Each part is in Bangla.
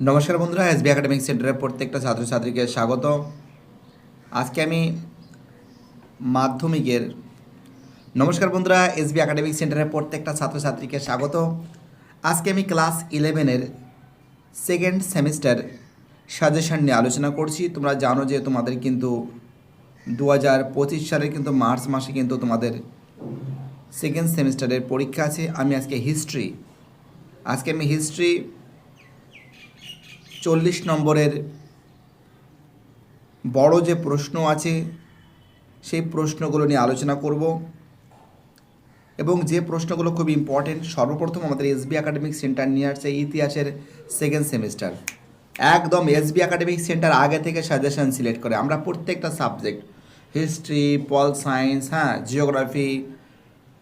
নমস্কার বন্ধুরা এসবি একাডেমিক সেন্টারের প্রত্যেকটা ছাত্রছাত্রীকে স্বাগত আজকে আমি মাধ্যমিকের, নমস্কার বন্ধুরা এসবি একাডেমিক সেন্টারের প্রত্যেকটা ছাত্রছাত্রীকে স্বাগত আজকে আমি ক্লাস ইলেভেনের সেকেন্ড সেমিস্টার সাজেশন নিয়ে আলোচনা করছি। তোমরা জানো যে তোমাদের কিন্তু দু হাজার পঁচিশ সালের কিন্তু মার্চ মাসে কিন্তু তোমাদের সেকেন্ড সেমিস্টারের পরীক্ষা আছে। আমি আজকে হিস্ট্রি আজকে আমি হিস্ট্রি চল্লিশ নম্বরের বড় যে প্রশ্ন আছে, সেই প্রশ্নগুলো নিয়ে আলোচনা করব। এবং যে প্রশ্নগুলো খুব ইম্পর্টেন্ট সর্বপ্রথম আমাদের এসবি একাডেমিক সেন্টার নিয়ে আসছে, ইতিহাসের সেকেন্ড সেমিস্টার একদম এসবি একাডেমিক সেন্টার আগে থেকে সাজেশন সিলেক্ট করে। আমরা প্রত্যেকটা সাবজেক্ট হিস্ট্রি পল সায়েন্স হ্যাঁ জিওগ্রাফি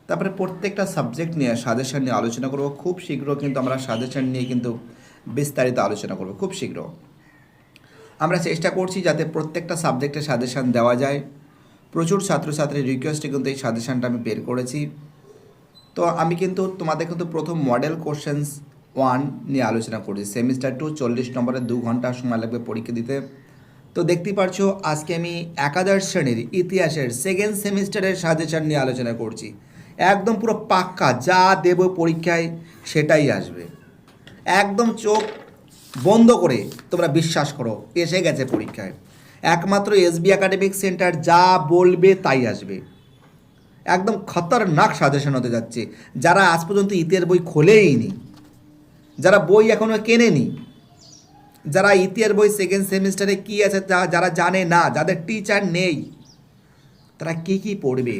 তারপরে প্রত্যেকটা সাবজেক্ট নিয়ে সাজেশন নিয়ে আলোচনা করব। খুব শীঘ্র কিন্তু আমরা সাজেশন নিয়ে কিন্তু বিস্তারিত আলোচনা করব, খুব শীঘ্র। আমরা চেষ্টা করছি যাতে প্রত্যেকটা সাবজেক্টে সাজেশন দেওয়া যায়। প্রচুর ছাত্রছাত্রীর রিকোয়েস্টে কিন্তু এই সাজেশনটা আমি বের করেছি। তো আমি কিন্তু তোমাদের কিন্তু প্রথম মডেল কোশ্চেন্স ওয়ান নিয়ে আলোচনা করছি সেমিস্টার টু চল্লিশ নম্বরের দু ঘণ্টা সময় লাগবে পরীক্ষা দিতে। তো দেখতেই পারছ, আজকে আমি একাদশ শ্রেণির ইতিহাসের সেকেন্ড সেমিস্টারের সাজেশন নিয়ে আলোচনা করছি। একদম পুরো পাক্কা, যা দেব পরীক্ষায় সেটাই আসবে। একদম চোখ বন্ধ করে তোমরা বিশ্বাস করো, এসে গেছে পরীক্ষায়। একমাত্র এসবি একাডেমিক সেন্টার যা বলবে তাই আসবে। একদম খতরনাক সাজেশন হতে যাচ্ছে। যারা আজ পর্যন্ত ইতিহাস বই খোলেইনি, যারা বই এখনও কেনেনি, যারা ইতিহাস বই সেকেন্ড সেমিস্টারে কী আছে তা যারা জানে না, যাদের টিচার নেই, তারা কী কী পড়বে?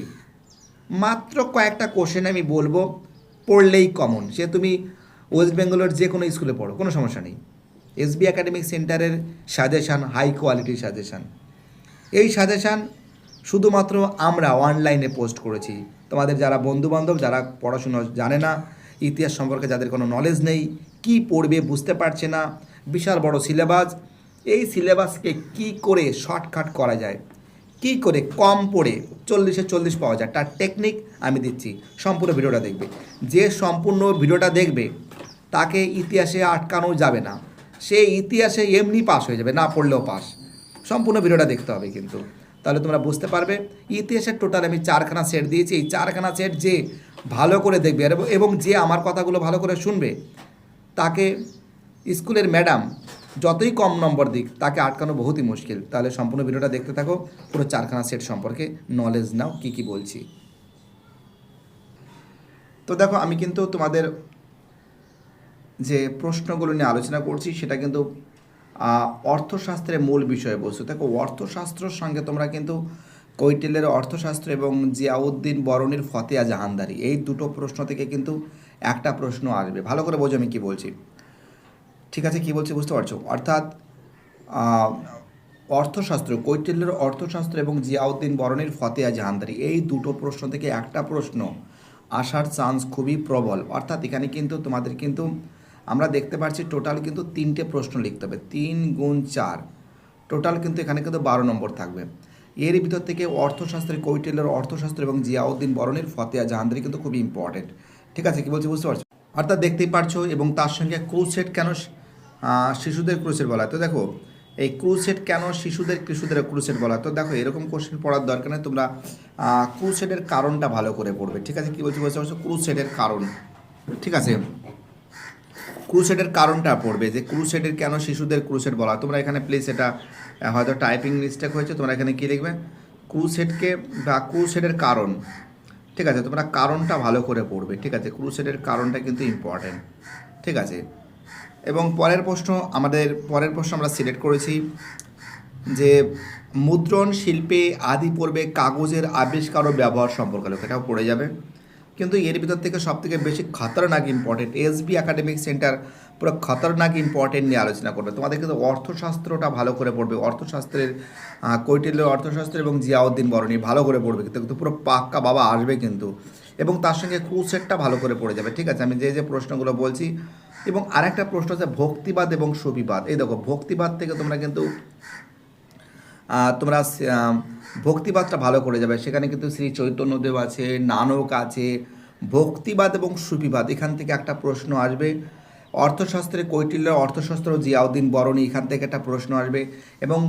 মাত্র কয়েকটা কোশ্চেন আমি বলব, পড়লেই কমন সে তুমি ওয়েস্ট বেঙ্গলের যে কোনো স্কুলে পড়ো, কোনো সমস্যা নেই। এসবি একাডেমিক সেন্টারের সাজেশান হাই কোয়ালিটির সাজেশান এই সাজেশান শুধুমাত্র আমরা অনলাইনে পোস্ট করেছি। তোমাদের যারা বন্ধুবান্ধব, যারা পড়াশুনো জানে না, ইতিহাস সম্পর্কে যাদের কোনো নলেজ নেই, কি পড়বে বুঝতে পারছে না, বিশাল বড় সিলেবাস এই সিলেবাসকে কি করে শর্টকাট করা যায়, কি করে কম পড়ে, চল্লিশে চল্লিশ পাওয়া যায়। তার টেকনিক আমি দিচ্ছি। সম্পূর্ণ ভিডিওটা দেখবে। যে সম্পূর্ণ ভিডিওটা দেখবে, তাকে ইতিহাসে আটকানো যাবে না। সে ইতিহাসে এমনি পাস হয়ে যাবে, না পড়লেও পাস সম্পূর্ণ ভিডিওটা দেখতে হবে কিন্তু। তাহলে তোমরা বুঝতে পারবে, ইতিহাসের টোটাল আমি চারখানা সেট দিয়েছি। এই চারখানা সেট যে ভালো করে দেখবে এবং যে আমার কথাগুলো ভালো করে শুনবে, তাকে স্কুলের ম্যাডাম যতই কম নম্বর দিক, তাকে আটকানো বহুতই মুশকিল। তাহলে সম্পূর্ণ ভিডিওটা দেখতে থাকো, পুরো চারখানা সেট সম্পর্কে নলেজ নাও, কি কি বলছি। তো দেখো, আমি কিন্তু তোমাদের যে প্রশ্নগুলো নিয়ে আলোচনা করছি, সেটা কিন্তু অর্থশাস্ত্রের মূল বিষয়বস্তু দেখো, অর্থশাস্ত্রর সঙ্গে তোমরা কিন্তু কৈটিলের অর্থশাস্ত্র এবং জিয়াউদ্দিন বরণীর ফতেয়া জাহানদারি, এই দুটো প্রশ্ন থেকে কিন্তু একটা প্রশ্ন আসবে। ভালো করে বোঝো আমি কী বলছি। ঠিক আছে, কী বলছি বুঝতে পারছ? অর্থাৎ অর্থশাস্ত্র কৈটিল্যের অর্থশাস্ত্র এবং জিয়াউদ্দিন বরণীর ফতেয়া জাহানদারি, এই দুটো প্রশ্ন থেকে একটা প্রশ্ন আসার চান্স খুবই প্রবল। অর্থাৎ এখানে কিন্তু তোমাদের কিন্তু আমরা দেখতে পাচ্ছি টোটাল কিন্তু তিনটে প্রশ্ন লিখতে হবে। তিন গুণ চার। টোটাল কিন্তু এখানে কিন্তু বারো নম্বর থাকবে। এর ভিতর থেকে অর্থশাস্ত্রের কৈটিল্যের অর্থশাস্ত্র এবং জিয়াউদ্দিন বরণীর ফতেয়া জাহানদারি কিন্তু খুবই ইম্পর্টেন্ট ঠিক আছে, কি বলছি বুঝতে পারছ? অর্থাৎ দেখতেই পারছ এবং তার সঙ্গে ক্রুসেট কেন শিশুদের ক্রুসেট বলা তো দেখো এই ক্রুসেট কেন শিশুদের শিশুদের ক্রুসেট বলা? তো দেখো, এরকম কোশ্চেন পড়ার দরকার নেই, তোমরা ক্রুসেটের কারণটা ভালো করে পড়বে, ঠিক আছে? কি বলছি বলছি পারছ? ক্রুসেটের কারণ, ঠিক আছে? ক্রুসেটের কারণটা পড়বে, যে ক্রুসেটের কেন শিশুদের ক্রুসেট বলা? তোমরা এখানে প্লিজ এটা হয়তো টাইপিং মিস্টেক হয়েছে, তোমরা এখানে কী লিখবে? ক্রুসেটকে বা ক্রুসেটের কারণ, ঠিক আছে? তোমরা কারণটা ভালো করে পড়বে, ঠিক আছে? ক্রুসেটের কারণটা কিন্তু ইম্পর্টেন্ট ঠিক আছে? এবং পরের প্রশ্ন আমাদের, পরের প্রশ্ন আমরা সিলেক্ট করেছি যে মুদ্রণ শিল্পে আদি পূর্বে কাগজের আবিষ্কার ও ব্যবহার সম্পর্কে লেখা এটাও পড়ে যাবে। কিন্তু এর ভিতর থেকে সব থেকে বেশি খতরনাক ইম্পর্টেন্ট এসবি একাডেমিক সেন্টার পুরো খতরনাক ইম্পর্টেন্ট নিয়ে আলোচনা করবে। তোমাদের কিন্তু অর্থশাস্ত্রটা ভালো করে পড়বে, অর্থশাস্ত্রের কৈটিল্য অর্থশাস্ত্র এবং জিয়াউদ্দিন বরণী ভালো করে পড়বে, কিন্তু কিন্তু পুরো পাক্কা বাবা আসবে কিন্তু। এবং তার সঙ্গে ক্রুসেটটা ভালো করে পড়ে যাবে। ঠিক আছে, আমি যে যে প্রশ্নগুলো বলছি এবং আরেকটা প্রশ্ন আছে, ভক্তিবাদ এবং সুবিবাদ। এই দেখো, ভক্তিবাদ থেকে তোমরা কিন্তু তোমরা ভক্তিবাদটা ভালো করে যাবে। সেখানে কিন্তু শ্রী চৈতন্যদেব আছে, নানক আছে, ভক্তিবাদ এবং সুফিবাদ এখান থেকে একটা প্রশ্ন আসবে। অর্থশাস্ত্রে কৈটিল্য, অর্থশাস্ত্র জিয়াউদ্দিন বরণী, এখান থেকে একটা প্রশ্ন আসবে এবং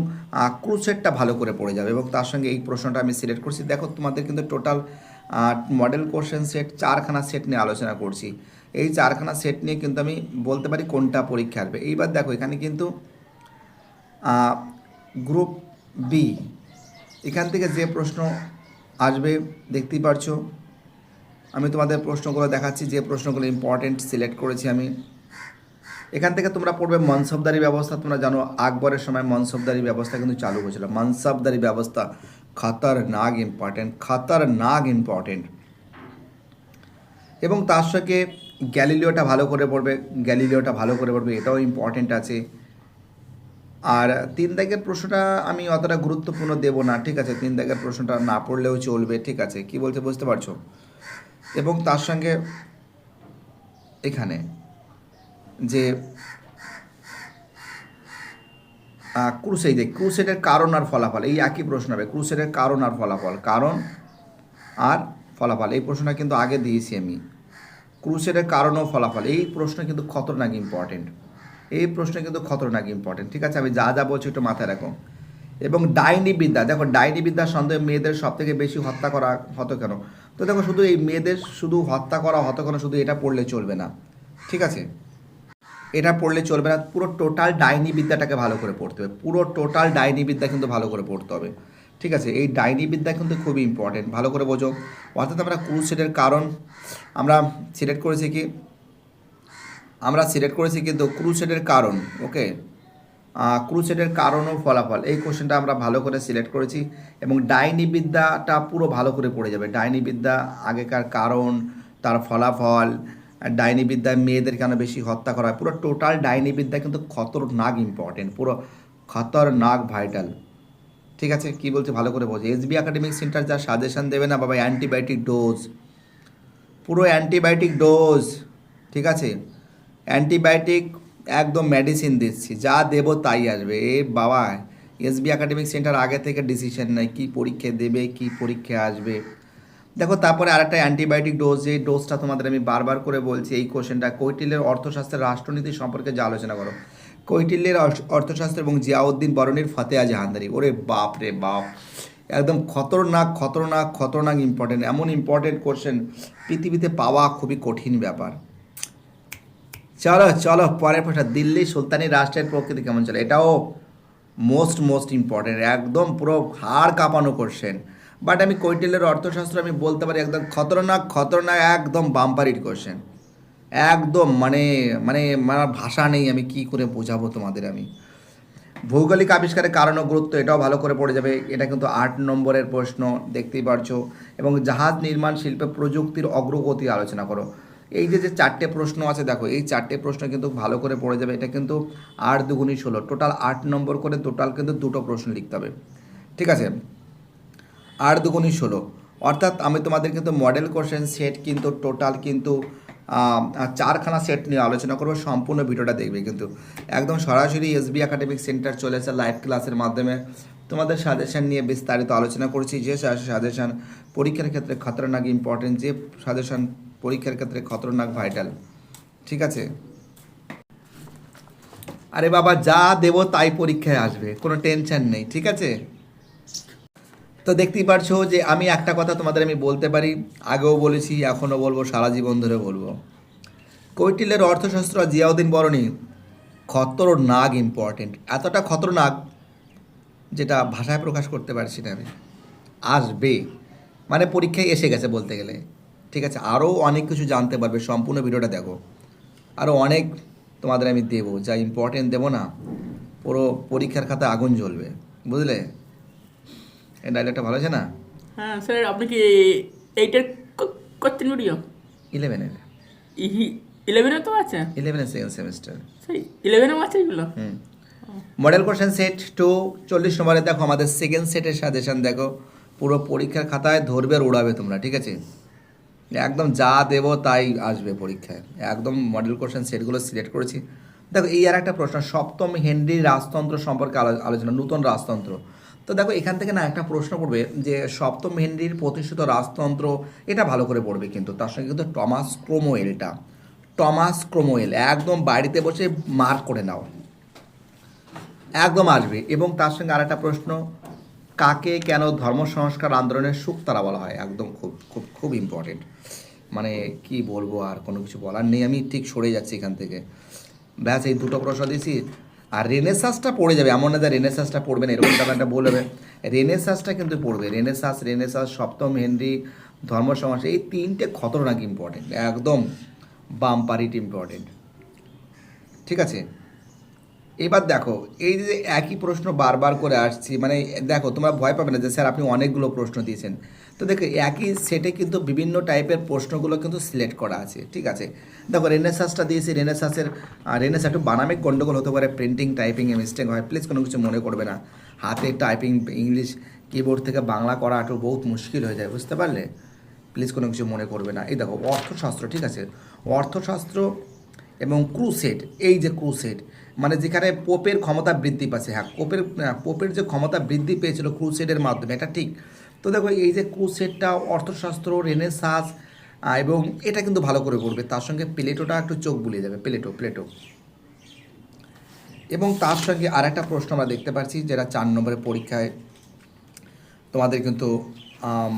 ক্রুসেটটা ভালো করে পড়ে যাবে এবং তার সঙ্গে এই প্রশ্নটা আমি সিলেক্ট করছি। দেখো, তোমাদের কিন্তু টোটাল মডেল কোশ্চেন সেট চারখানা সেট নিয়ে আলোচনা করছি। এই চারখানা সেট নিয়ে কিন্তু আমি বলতে পারি কোনটা পরীক্ষা আসবে। এইবার দেখো, এখানে কিন্তু গ্রুপ বি এখান থেকে যে প্রশ্ন আসবে, দেখতেই পারছ। আমি তোমাদের প্রশ্নগুলো দেখাচ্ছি, যে প্রশ্নগুলো ইম্পর্টেন্ট সিলেক্ট করেছি আমি। এখান থেকে তোমরা পড়বে মনসবদারি ব্যবস্থা। তোমরা জানো, আকবরের সময় মনসবদারি ব্যবস্থা কিন্তু চালু হয়েছিল। মনসবদারি ব্যবস্থা খতরনাক ইম্পর্টেন্ট খতরনাক ইম্পর্টেন্ট এবং তার সঙ্গে গ্যালিলিওটা ভালো করে পড়বে, গ্যালিলিওটা ভালো করে পড়বে, এটাও ইম্পর্টেন্ট আছে। আর তিন দাগের প্রশ্নটা আমি অতটা গুরুত্বপূর্ণ দেব না, ঠিক আছে? তিন দাগের প্রশ্নটা না পড়লেও চলবে, ঠিক আছে? কি বলতে বুঝতে পারছ? এবং তার সঙ্গে এখানে যে ক্রুসেই দেখ ক্রুসেডের কারণ আর ফলাফল, এই একই প্রশ্ন হবে ক্রুসেডের কারণ আর ফলাফল, কারণ আর ফলাফল, এই প্রশ্নটা কিন্তু আগে দিয়েছি আমি। ক্রুসেডের কারণ ও ফলাফল। এই প্রশ্ন কিন্তু খতরনাক ইম্পর্টেন্ট এই প্রশ্ন কিন্তু খতরনাক ইম্পর্টেন্ট ঠিক আছে, আমি যা যা বলছি একটু মাথায় রাখো। এবং ডাইনি বিদ্যা, দেখো ডাইনি বিদ্যার সন্দেহে মেয়েদের সব থেকে বেশি হত্যা করা হতো কেন? তো দেখো শুধু এই মেয়েদের শুধু হত্যা করা হতো কেন? শুধু এটা পড়লে চলবে না। ঠিক আছে? এটা পড়লে চলবে না। পুরো টোটাল ডাইনি বিদ্যাটাকে ভালো করে পড়তে হবে। পুরো টোটাল ডাইনি বিদ্যা কিন্তু ভালো করে পড়তে হবে। ঠিক আছে, এই ডাইনি বিদ্যা কিন্তু খুবই ইম্পর্টেন্ট ভালো করে বোঝো। অর্থাৎ আমরা ক্রুসেডের কারণ, আমরা সিলেক্ট করেছি কি? আমরা সিলেক্ট করেছি কিন্তু ক্রুসেডের কারণ ওকে ক্রুসেডের কারণ ও ফলাফল। এই কোশ্চেনটা আমরা ভালো করে সিলেক্ট করেছি এবং ডাইনি বিদ্যাটা পুরো ভালো করে পড়ে যাবে। ডাইনি বিদ্যা, আগেকার কারণ, তার ফলাফল ডাইনি বিদ্যায় মেয়েদের কেন বেশি হত্যা করা হয়? পুরো টোটাল ডাইনি বিদ্যা কিন্তু খতরনাক ইম্পর্টেন্ট পুরো খতরনাক ভাইটাল ঠিক আছে, কি বলছে ভালো করে বোঝে এসবি একাডেমিক সেন্টার যা সাজেশান দেবে না বাবা অ্যান্টিবায়োটিক ডোজ পুরো অ্যান্টিবায়োটিক ডোজ ঠিক আছে? অ্যান্টিবায়োটিক একদম মেডিসিন দিচ্ছি, যা দেবো তাই আসবে। এ বাবা এসবি একাডেমিক সেন্টার আগে থেকে ডিসিশন নেয়, কী পরীক্ষা দেবে, কি পরীক্ষা আসবে। দেখো, তারপরে আরেকটা অ্যান্টিবায়োটিক ডোজ এই ডোজটা তোমাদের আমি বারবার করে বলছি, এই কোশ্চেনটা কৈটিলের অর্থশাস্ত্রের রাষ্ট্রনীতি সম্পর্কে যা আলোচনা করো। কৈটিল্যের অর্থশাস্ত্র এবং জিয়াউদ্দিন বরণীর ফতেয়া জাহানদারি ওরে বাপ রে বাপ। একদম খতরনাক খতরনাক খতরনাক ইম্পর্টেন্ট এমন ইম্পর্টেন্ট কোশ্চেন পৃথিবীতে পাওয়া খুবই কঠিন ব্যাপার। চলো চলো, পরের প্রশ্ন, দিল্লি সুলতানি রাষ্ট্রের প্রকৃতি কেমন চলে? এটাও মোস্ট মোস্ট ইম্পর্টেন্ট একদম পুরো হাড় কাঁপানো কোশ্চেন বাট আমি কৈটিলের অর্থশাস্ত্র আমি বলতে পারি একদম খতরনাক খতরনাক, একদম বাম্পারির কোশ্চেন একদম মানে মানে আমার ভাষা নেই, আমি কি করে বোঝাবো তোমাদের আমি? ভৌগোলিক আবিষ্কারের কারণ ও গুরুত্ব, এটাও ভালো করে পড়ে যাবে। এটা কিন্তু আট নম্বরের প্রশ্ন, দেখতেই পারছ। এবং জাহাজ নির্মাণ শিল্পে প্রযুক্তির অগ্রগতি আলোচনা করো। এই যে যে চারটে প্রশ্ন আছে, দেখো, এই চারটে প্রশ্ন কিন্তু ভালো করে পড়ে যাবে। এটা কিন্তু আট দুগুণি ষোলো। টোটাল আট নম্বর করে টোটাল কিন্তু দুটো প্রশ্ন লিখতে হবে। ঠিক আছে? আট দুগুণি ষোলো। অর্থাৎ আমি তোমাদের কিন্তু মডেল কোশ্চেন সেট কিন্তু টোটাল কিন্তু চারখানা সেট নিয়ে আলোচনা করব, সম্পূর্ণ ভিডিওটা দেখবে কিন্তু। একদম সরাসরি এসবি একাডেমিক সেন্টার চলেছে লাইভ ক্লাসের মাধ্যমে তোমাদের সাজেশন নিয়ে বিস্তারিত আলোচনা করছি। যে সাজেশন পরীক্ষার ক্ষেত্রে খতরনাক ইম্পর্টেন্ট যে সাজেশন পরীক্ষার ক্ষেত্রে খতরনাক ভাইটাল ঠিক আছে? আরে বাবা, যা দেবো তাই পরীক্ষায় আসবে, কোনো টেনশন নেই, ঠিক আছে? তো দেখতেই পারছ যে আমি একটা কথা তোমাদের আমি বলতে পারি, আগেও বলেছি, এখনও বলব, সারা জীবন ধরে বলব। কৈটিলের অর্থশাস্ত্র জিয়াউদ্দিন বরণী খতরনাক ইম্পর্টেন্ট এতটা খতরনাক যেটা ভাষায় প্রকাশ করতে পারছি না আমি। আসবে। মানে পরীক্ষায় এসে গেছে বলতে গেলে। ঠিক আছে, আরও অনেক কিছু জানতে পারবে, সম্পূর্ণ ভিডিওটা দেখো। আরও অনেক তোমাদের আমি দেবো, যা ইম্পর্টেন্ট দেবো না। পুরো পরীক্ষার খাতায় আগুন জ্বলবে, বুঝলে? এই ডায়লগটা ভালো আছে না? হ্যাঁ স্যার আপনি কি এইটার ক- করছেন ভিডিও ইলেভেনের ইলেভেনে তো আছে? ইলেভেনের সেকেন্ড সেমিস্টার ইলেভেনেও আছে এগুলো? হুম। মডেল কোশ্চেন সেট টু চল্লিশ নম্বরে দেখো আমাদের সেকেন্ড সেটের সাজেশন দেখো। পুরো পরীক্ষার খাতায় ধরবে আর উড়াবে তোমরা ঠিক আছে? একদম যা দেবো তাই আসবে পরীক্ষায়। একদম মডেল কোশ্চেন সেটগুলো সিলেক্ট করেছি। দেখো এই আর একটা প্রশ্ন সপ্তম হেনরি রাজতন্ত্র সম্পর্কে আলোচনা নূতন রাজতন্ত্র। তো দেখো, এখান থেকে না একটা প্রশ্ন পড়বে যে, সপ্তম হেনরির প্রতিষ্ঠিত রাজতন্ত্র এটা ভালো করে পড়বে কিন্তু, তার সঙ্গে কিন্তু টমাস ক্রোমোয়েলটা টমাস ক্রোমোয়েল, একদম বাড়িতে বসে মার্ক করে নাও। একদম আসবে। এবং তার সঙ্গে আর একটা প্রশ্ন, কাকে কেন ধর্ম সংস্কার আন্দোলনের সুখ তারা বলা হয়? একদম খুব খুব খুব ইম্পর্টেন্ট মানে কি বলব আর কোনো কিছু বলার নেই, আমি ঠিক সরে যাচ্ছি এখান থেকে। ব্যাস, এই দুটো প্রশ্ন দিয়েছি। আর রেনেসাসটা পড়ে যাবে, এমন না যে রেনেসাসটা পড়বে না এরকম একটা বলবে রেনেসাসটা কিন্তু পড়বে রেনেসাস রেনেসাস সপ্তম হেনরি ধর্ম সমাজ এই তিনটে খতরনাক ইম্পর্টেন্ট একদম বাম্পারিট ইম্পর্টেন্ট ঠিক আছে? এবার দেখো, এই যে একই প্রশ্ন বারবার করে আসছি মানে দেখো, তোমরা ভয় পাবে না যে, স্যার, আপনি অনেকগুলো প্রশ্ন দিয়েছেন। তো দেখো, একই সেটে কিন্তু বিভিন্ন টাইপের প্রশ্নগুলো কিন্তু সিলেক্ট করা আছে, ঠিক আছে? দেখো রেনেসাসটা দিয়েছি রেনেসাসের রেনেসাস একটু বানামে গন্ডগোল হতে পারে প্রিন্টিং টাইপিংয়ে মিস্টেক হয় প্লিজ কোনো কিছু মনে করবে না। হাতে টাইপিং ইংলিশ কিবোর্ড থেকে বাংলা করা একটু বহুত মুশকিল হয়ে যায়, বুঝতে পারলে? প্লিজ কোনো কিছু মনে করবে না। এই দেখো, অর্থশাস্ত্র, ঠিক আছে? অর্থশাস্ত্র এবং ক্রুসেট এই যে ক্রুসেট মানে যেখানে পোপের ক্ষমতা বৃদ্ধি পাচ্ছে হ্যাঁ পোপের পোপের যে ক্ষমতা বৃদ্ধি পেয়েছিল ক্রুসেডের মাধ্যমে, এটা ঠিক। তো দেখো এই যে ক্রুসেটটা অর্থশাস্ত্র রেনেসাস এবং এটা কিন্তু ভালো করে পড়বে। তার সঙ্গে প্লেটোটা একটু চোখ বুলিয়ে যাবে। Plato Plato. এবং তার সঙ্গে আরেকটা প্রশ্ন আমরা দেখতে পাচ্ছি, যেটা চার নম্বরের পরীক্ষায় তোমাদের কিন্তু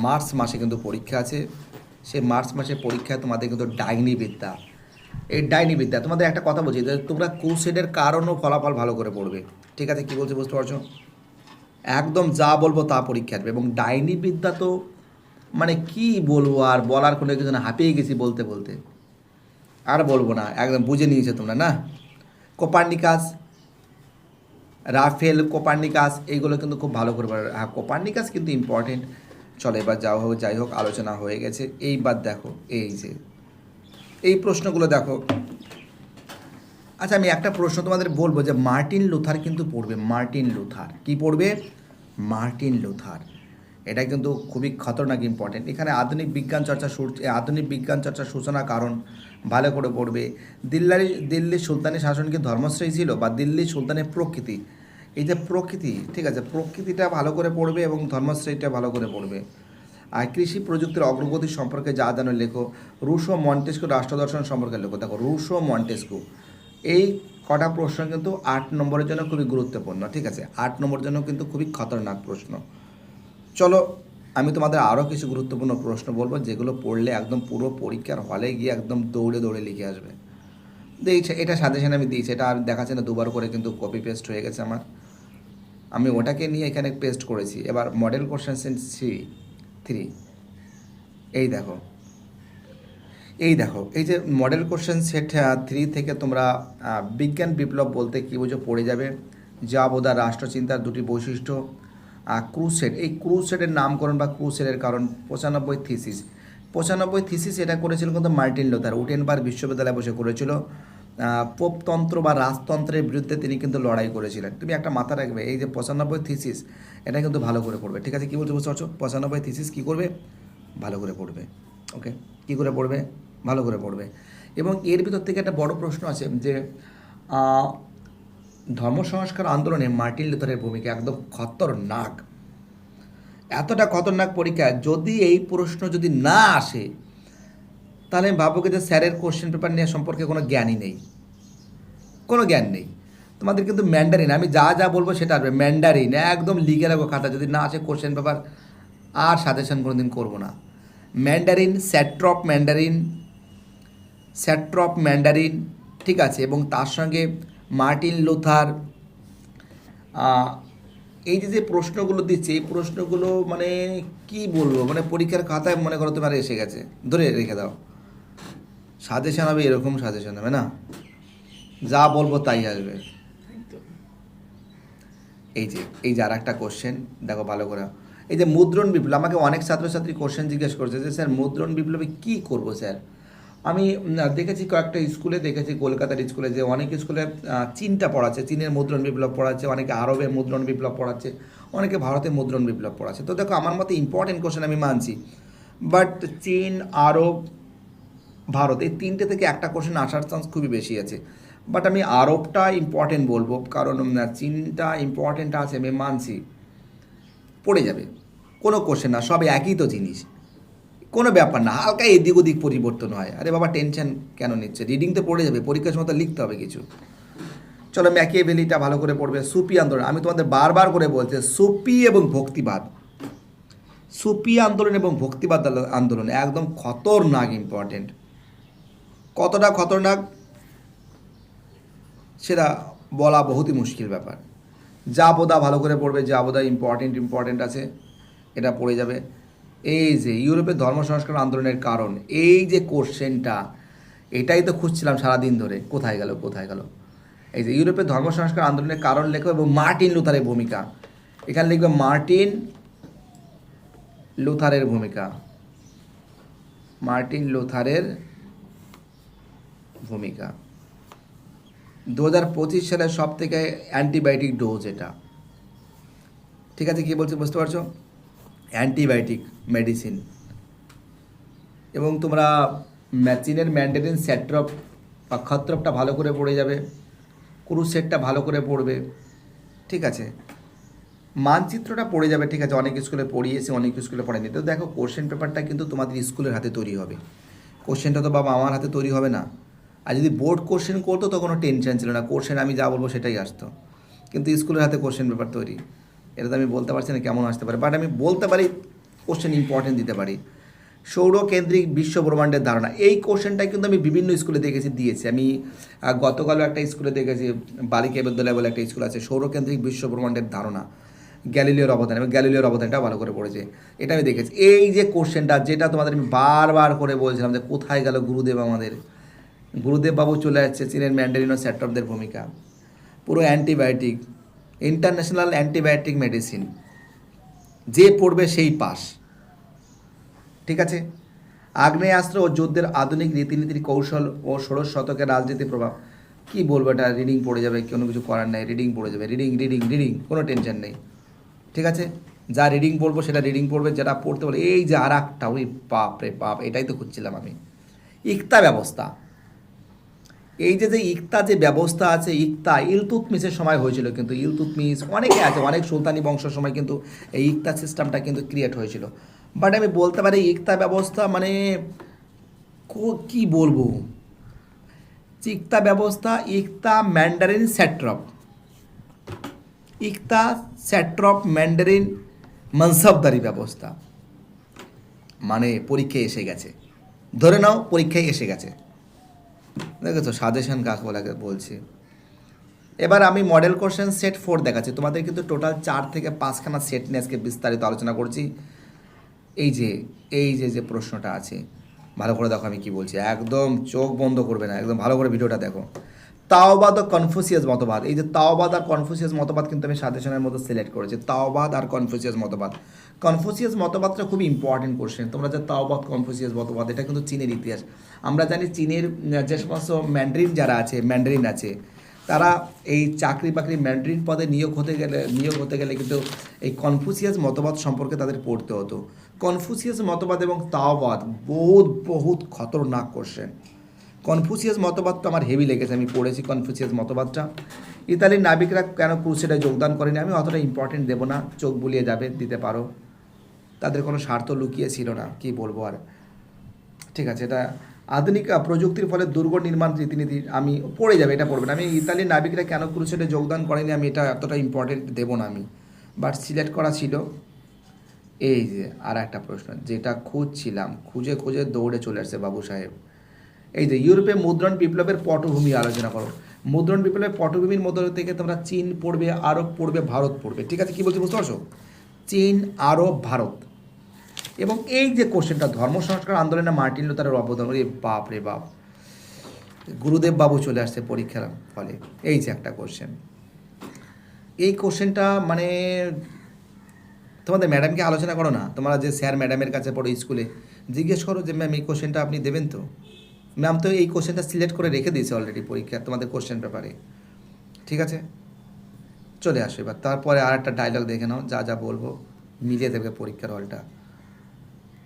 মার্চ মাসে কিন্তু পরীক্ষা আছে। সেই মার্চ মাসের পরীক্ষায় তোমাদের কিন্তু ডাইনি বিদ্যা এই ডাইনি বিদ্যা তোমাদের একটা কথা বলছি তোমরা ক্রুসেডের কারণ ও ফলাফল ভালো করে পড়বে। ঠিক আছে, কী বলছি বুঝতে পারছ? একদম যা বলব তা পরীক্ষা আসবে এবং ডাইনি বিদ্যা তো মানে কি বলব আর বলার কোনো কিছু না হাঁপিয়ে গেছি বলতে বলতে। আর বলব না, একদম বুঝে নিয়েছো তোমরা, না? কোপার্নিকাস, রাফেল কোপার্নিকাস, এইগুলো কিন্তু খুব ভালো করে হ্যাঁ কোপার্নিকাস কিন্তু ইম্পর্টেন্ট চলো এবার যাও হোক, যাই হোক, আলোচনা হয়ে গেছে। এইবার দেখো, এই যে, এই প্রশ্নগুলো দেখো। আচ্ছা আমি একটা প্রশ্ন তোমাদের বলব যে মার্টিন লুথার কিন্তু পড়বে। Martin Luther. কি পড়বে? Martin Luther. এটা কিন্তু খুবই খতরনাক ইম্পর্টেন্ট এখানে আধুনিক বিজ্ঞান চর্চা আধুনিক বিজ্ঞান চর্চার সূচনা কারণ ভালো করে পড়বে। দিল্লারি দিল্লির সুলতানি শাসন কি ধর্মশ্রেয় ছিল বা দিল্লির সুলতানের প্রকৃতি? এই যে প্রকৃতি, ঠিক আছে, প্রকৃতিটা ভালো করে পড়বে এবং ধর্মশ্রেয়টা ভালো করে পড়বে। আর কৃষি প্রযুক্তির অগ্রগতি সম্পর্কে যা জানো লেখো। রুশো মন্টেস্কো রাষ্ট্রদর্শন সম্পর্কে লেখো। দেখো, রুশো মন্টেস্কো এই কটা প্রশ্ন কিন্তু আট নম্বরের জন্য খুবই গুরুত্বপূর্ণ, ঠিক আছে? আট নম্বরের জন্য কিন্তু খুবই খতরনাক প্রশ্ন। চলো, আমি তোমাদের আরও কিছু গুরুত্বপূর্ণ প্রশ্ন বলব, যেগুলো পড়লে একদম পুরো পরীক্ষার হলে গিয়ে একদম দৌড়ে দৌড়ে লিখে আসবে। দিয়েছে, এটা সাজেশন আমি দিয়েছি, এটা আর দেখাচ্ছে না, দুবার করে কিন্তু কপি পেস্ট হয়ে গেছে আমার। আমি ওটাকে নিয়ে এখানে পেস্ট করেছি। এবার মডেল কোশ্চেন থ্রি থ্রি এই দেখো। এই দেখো, এই যে মডেল কোশ্চেন সেট থ্রি থেকে তোমরা বিজ্ঞান বিপ্লব বলতে কী বুঝো পড়ে যাবে। যা বোধা রাষ্ট্রচিন্তার দুটি বৈশিষ্ট্য ক্রুসেড এই ক্রুসেডের নামকরণ বা ক্রুসেডের কারণ পঁচানব্বই থিসিস পঁচানব্বই থিসিস এটা করেছিল কিন্তু মার্টিন লোথার উটেনবার বিশ্ববিদ্যালয়ে বসে করেছিল। পোপতন্ত্র বা রাজতন্ত্রের বিরুদ্ধে তিনি কিন্তু লড়াই করেছিলেন। তুমি একটা মাথা রাখবে, এই যে পঁচানব্বই থিসিস এটা কিন্তু ভালো করে পড়বে। ঠিক আছে, কী বলছো বুঝতে পারছ পঁচানব্বই থিসিস কী করবে? ভালো করে পড়বে। ওকে কী করে পড়বে? ভালো করে পড়বে। এবং এর ভিতর থেকে একটা বড় প্রশ্ন আছে যে ধর্ম সংস্কার আন্দোলনে মার্টিন লুথারের ভূমিকা একদম খতরনাক। এতটা খতরনাক পরীক্ষা, যদি এই প্রশ্ন যদি না আসে, তাহলে আমি ভাববো যে স্যারের কোশ্চেন পেপার নিয়ে সম্পর্কে কোনো জ্ঞানই নেই। কোনো জ্ঞান নেই। তোমাদের কিন্তু ম্যান্ডারিন আমি যা যা বলব সেটা আসবে। ম্যান্ডারিন একদম লিখে রাখব খাতা, যদি না আসে কোশ্চেন পেপার আর সাজেশন কোনো দিন করব না। Mandarin satrap Mandarin satrap Mandarin ঠিক আছে? এবং তার সঙ্গে মার্টিন লুথার এই যে যে প্রশ্নগুলো দিচ্ছে এই প্রশ্নগুলো মানে কি বলব? মানে পরীক্ষার খাতায় মনে করো তোমার এসে গেছে। ধরে রেখে দাও। সাজেশন হবে এরকম সাজেশন হবে না? যা বলব তাই আসবে। এই যে এই যে আর একটা কোশ্চেন দেখো ভালো করে। এই যে মুদ্রণ বিপ্লব আমাকে অনেক ছাত্রছাত্রী কোশ্চেন জিজ্ঞেস করছে যে স্যার মুদ্রণ বিপ্লবে কী করব স্যার? আমি দেখেছি কয়েকটা স্কুলে, দেখেছি কলকাতার স্কুলে যে অনেক স্কুলে চীনটা পড়াচ্ছে, চীনের মুদ্রণ বিপ্লব পড়াচ্ছে, অনেকে আরবে মুদ্রণ বিপ্লব পড়াচ্ছে, অনেকে ভারতে মুদ্রণ বিপ্লব পড়াচ্ছে। তো দেখো, আমার মতে ইম্পর্টেন্ট কোশ্চেন আমি মানছি। বাট চীন, আরব, ভারত, এই তিনটে থেকে একটা কোশ্চেন আসার চান্স খুবই বেশি আছে। বাট আমি আরবটা ইম্পর্টেন্ট বলব, কারণ চীনটা ইম্পর্টেন্ট আছে, আমি মানছি। পড়ে যাবে। কোনো কোশ্চেন না, সব একই তো জিনিস। কোনো ব্যাপার না, হালকা এদিক ওদিক পরিবর্তন হয়। আরে বাবা টেনশন কেন নিচ্ছে? রিডিং তো পড়ে যাবে, পরীক্ষার সময় তো লিখতে হবে কিছু। চলো ম্যাকিয়ে ভেলিটা ভালো করে পড়বে সুপি আন্দোলন। আমি তোমাদের বারবার করে বলছি সুপি এবং ভক্তিবাদ। সুপি আন্দোলন এবং ভক্তিবাদ আন্দোলন একদম খতরনাক ইম্পর্টেন্ট কতটা খতরনাক সেটা বলা বহুতই মুশকিল ব্যাপার। যা বোধা ভালো করে পড়বে যা বোধা ইম্পর্টেন্ট ইম্পর্টেন্ট আছে। এটা পড়ে যাবে। এই যে ইউরোপের ধর্ম সংস্কার আন্দোলনের কারণ, এই যে কোশ্চেনটা, এটাই তো খুঁজছিলাম সারাদিন ধরে, কোথায় গেল কোথায় গেল? এই যে ইউরোপের ধর্ম সংস্কার আন্দোলনের কারণ লেখো এবং মার্টিন লুথারের ভূমিকা। এখানে লিখবে মার্টিন লুথারের ভূমিকা। মার্টিন লুথারের ভূমিকা। দু হাজার পঁচিশ সালের সব থেকে অ্যান্টিবায়োটিক ডোজ এটা। ঠিক আছে, কী বলছি বুঝতে পারছ? Antibiotic medicine. এবং তোমরা ম্যাচিনের ম্যান্ডেরিন স্যাট্রপ বা খত্রপটা ভালো করে পড়ে যাবে ক্রুসেটটা ভালো করে পড়বে, ঠিক আছে? মানচিত্রটা পড়ে যাবে, ঠিক আছে? অনেক স্কুলে পড়িয়েছে, অনেক স্কুলে পড়েনি তো দেখো কোশ্চেন পেপারটা কিন্তু তোমাদের স্কুলের হাতে তৈরি হবে। কোশ্চেনটা তো বাবা আমার হাতে তৈরি হবে না। আর যদি বোর্ড কোশ্চেন করতো তো কোনো টেনশন ছিল না। কোশ্চেন আমি যা বলব সেটাই আসতো। কিন্তু স্কুলের হাতে কোশ্চেন পেপার তৈরি। এটা তো আমি বলতে পারছি না কেমন আসতে পারে বাট আমি বলতে পারি কোশ্চেন ইম্পর্টেন্ট দিতে পারি। সৌরকেন্দ্রিক বিশ্ব ব্রহ্মাণ্ডের ধারণা, এই কোশ্চেনটাই কিন্তু আমি বিভিন্ন স্কুলে দেখেছি, দিয়েছি। আমি গতকালও একটা স্কুলে দেখেছি, বালিকা বিদ্যালয় বলে একটা স্কুল আছে, সৌরকেন্দ্রিক বিশ্ব ব্রহ্মাণ্ডের ধারণা গ্যালিলিওর অবদান এবং গ্যালিলিওর অবদানটা ভালো করে পড়েছে, এটা আমি দেখেছি। এই যে কোশ্চেনটা যেটা তোমাদের আমি বারবার করে বলছিলাম যে কোথায় গেল গুরুদেব আমাদের গুরুদেব বাবু চলে যাচ্ছে চীনের ম্যান্ডারিন ও স্যাট্রপদের ভূমিকা। পুরো অ্যান্টিবায়োটিক ইন্টারন্যাশনাল অ্যান্টিবায়োটিক মেডিসিন যে পড়বে সেই পাস। ঠিক আছে? আগ্নেয়াস্ত্র ও যুদ্ধের আধুনিক রীতিনীতির কৌশল ও ষোড়শ শতকের রাজনীতির প্রভাব। কি বলব এটা? রিডিং পড়ে যাবে কোনো কিছু করার নাই রিডিং পড়ে যাবে। রিডিং রিডিং রিডিং কোনো টেনশন নেই। ঠিক আছে? যা রিডিং পড়ব সেটা রিডিং পড়বে, যেটা পড়তে বলে, এই যে আর একটা ওই বাপ রে বাপ, এটাই তো খুঁজছিলাম আমি। ইকতা ব্যবস্থা। এই যে যে ইকতা যে ব্যবস্থা আছে, ইকতা ইলতুতমিসের সময় হয়েছিল কিন্তু ইলতুতমিস অনেকে আছে, অনেক সুলতানি বংশের সময় কিন্তু এই ইকতা সিস্টেমটা কিন্তু ক্রিয়েট হয়েছিল। বাট আমি বলতে পারি, ইকতা ব্যবস্থা মানে কো- বলব? ইকতা ব্যবস্থা, ইকতা ম্যান্ডারিন স্যাট্রপ ইকতা স্যাট্রপ ম্যান্ডারিন মনসবদারি ব্যবস্থা। মানে পরীক্ষায় এসে গেছে। ধরে নাও, পরীক্ষায় এসে গেছে। দেখেছ, সাজেশন কাকে বলাকে বলছি। এবার আমি মডেল কোশ্চেন সেট ফোর দেখাচ্ছি। তোমাদের কিন্তু টোটাল চার থেকে পাঁচখানা সেট নিয়ে আজকে বিস্তারিত আলোচনা করছি। এই যে এই যে যে প্রশ্নটা আছে, ভালো করে দেখো আমি কি বলছি। একদম চোখ বন্ধ করবে না, একদম ভালো করে ভিডিওটা দেখো। তাওবাদ ও কনফুসিয়াস মতবাদ। এই যে তাওবাদ আর কনফুসিয়াস মতবাদ কিন্তু আমি সাজেশনের মধ্যে সিলেক্ট করেছি। তাওবাদ আর কনফুসিয়াস মতবাদ। কনফুসিয়াস মতবাদটা খুবই ইম্পর্টেন্ট কোশ্চেন তোমরা যে তাওবাদ, কনফুসিয়াস মতবাদ, এটা কিন্তু চীনের ইতিহাস। আমরা জানি চীনের যে সমস্ত ম্যান্ড্রিন যারা আছে ম্যান্ড্রিন আছে, তারা এই চাকরি বাকরি ম্যান্ড্রিন পদে নিয়োগ হতে গেলে, নিয়োগ হতে গেলে কিন্তু এই কনফুসিয়াস মতবাদ সম্পর্কে তাদের পড়তে হতো। কনফুসিয়াস মতবাদ এবং তাওবাদ বহুত বহুত খতরনাক কোশ্চেন কনফুসিয়াস মতবাদটা আমার হেভি লেগেছে, আমি পড়েছি কনফুসিয়াস মতবাদটা। ইতালির নাবিকরা কেন ক্রুসেডে যোগদান করেনি, আমি অতটা ইম্পর্টেন্ট দেবো না, চোখ বুলিয়ে যাবে, দিতে পারো। তাদের কোনো স্বার্থ লুকিয়ে ছিল না, কি বলব আর। ঠিক আছে, এটা আধুনিক প্রযুক্তির ফলে দুর্গ নির্মাণ রীতিনীতি আমি পড়ে যাবে, এটা পড়বে না। আমি ইতালির নাবিকরা কেন ক্রুসেডে যোগদান করেনি, আমি এটা এতটা ইম্পর্টেন্ট দেবো না আমি। বাট সিলেক্ট করা ছিল। এই যে আর একটা প্রশ্ন, যেটা খুঁজছিলাম, খুঁজে খুঁজে দৌড়ে চলে আসছে বাবু সাহেব। এই যে ইউরোপে মুদ্রণ বিপ্লবের পটভূমি আলোচনা করো। মুদ্রণ বিপ্লবের পটভূমির মধ্যে থেকে তোমরা চীন পড়বে, আরব পড়বে, ভারত পড়বে। ঠিক আছে, কি বলছি বুঝতে পারছ? চীন, আরব, ভারত। এবং এই যে কোশ্চেনটা, ধর্ম সংস্কার আন্দোলনে মার্টিন লুথারের অবদান, ওরে বাপ রে বাপ। গুরুদেব বাবু চলে আসছে পরীক্ষার ফলে এই যে একটা কোশ্চেন। এই কোশ্চেনটা মানে তোমাদের ম্যাডামকে আলোচনা করো না। তোমরা যে স্যার ম্যাডামের কাছে পড়ো স্কুলে, জিজ্ঞেস করো যে, ম্যাম, এই কোশ্চেনটা আপনি দেবেন তো? ম্যাম, তো এই কোশ্চেনটা সিলেক্ট করে রেখে দিয়েছে অলরেডি পরীক্ষা, তোমাদের কোশ্চেন পেপারে। ঠিক আছে? চলে আসো এবার। তারপরে আর একটা ডায়লগ দেখে নাও, যা যা বলব, মিলিয়ে দেবে পরীক্ষার হলটা।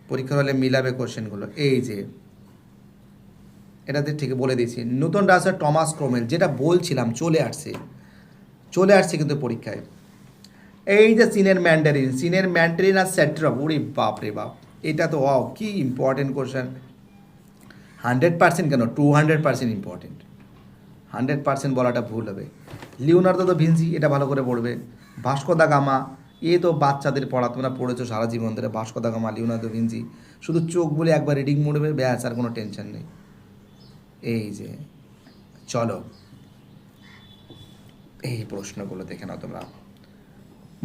পরীক্ষার হলে মিলাবে কোশ্চেনগুলো এই যে, এটাতে ঠিক বলে দিয়েছি। নতুন রাজার টমাস ক্রোমেল, যেটা বলছিলাম, চলে আসছে। চলে আসছে কিন্তু পরীক্ষায়। এই যে চীনের ম্যান্ডারিন চীনের ম্যান্ডারিন আর স্যাট্রপ উরি বাপ রে বাপ। এটা তো, ওয়াও, কি ইম্পর্টেন্ট কোশ্চেন হান্ড্রেড পার্সেন্ট কেন? Two hundred percent important hundred percent বলাটা ভুল হবে। লিওনার্দো তো ভিনসি এটা ভালো করে পড়বে। ভাস্কো দা গামা এ তো বাচ্চাদের পড়া, তোমরা পড়েছো সারা জীবন ধরে। Vasco da Gama, Leonardo Vinci শুধু চোখ বলে একবার রিডিং মরবে ব্যাস, আর কোনো টেনশন নেই। এই যে, চলো। এই প্রশ্নগুলো দেখে নাও তোমরা।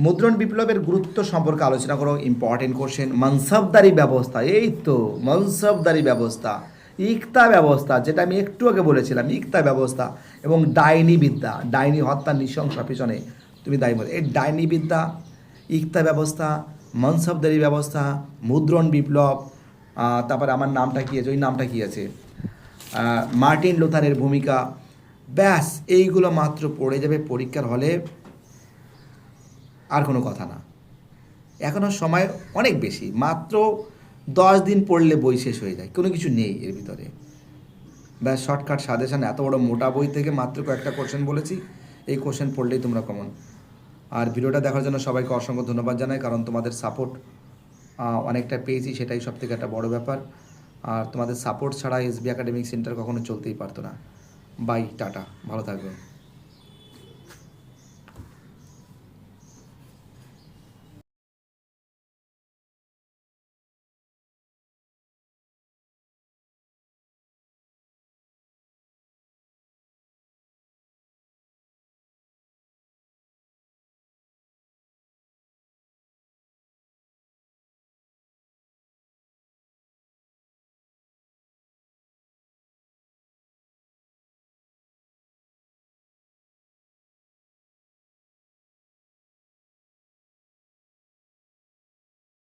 মুদ্রণ বিপ্লবের গুরুত্ব সম্পর্কে আলোচনা করো ইম্পর্টেন্ট কোশ্চেন মনসবদারি ব্যবস্থা, এই তো, মনসবদারি ব্যবস্থা। ইকতা ব্যবস্থা, যেটা আমি একটু আগে বলেছিলাম, ইকতা ব্যবস্থা এবং ডাইনি বিদ্যা, ডাইনি হত্যা নৃশংসা পিছনে। তুমি দায়ী বলে, এই ডাইনি বিদ্যা ইকতা ব্যবস্থা, মনসবদারি ব্যবস্থা, মুদ্রণ বিপ্লব তারপরে আমার নামটা কী আছে? ওই নামটা কী আছে? মার্টিন লুথারের ভূমিকা। ব্যাস, এইগুলো মাত্র পড়ে যাবে পরীক্ষার হলে। আর কোনো কথা না। এখনও সময় অনেক বেশি। মাত্র দশ দিন পড়লে বই শেষ হয়ে যায়। কোনো কিছু নেই এর ভিতরে। ব্যাস শর্টকাট সাজেশন। এত বড় মোটা বই থেকে মাত্র কয়েকটা কোশ্চেন বলেছি। এই কোশ্চেন পড়লেই তোমরা কমন আর ভিডিওটা দেখার জন্য সবাইকে অসংখ্য ধন্যবাদ জানাই, কারণ তোমাদের সাপোর্ট অনেকটা পেয়েছি, সেটাই সব থেকে একটা বড় ব্যাপার। আর তোমাদের সাপোর্ট ছাড়া এসবি একাডেমিক সেন্টার কখনো চলতেই পারতো না। বাই টাটা, ভালো থাকবে।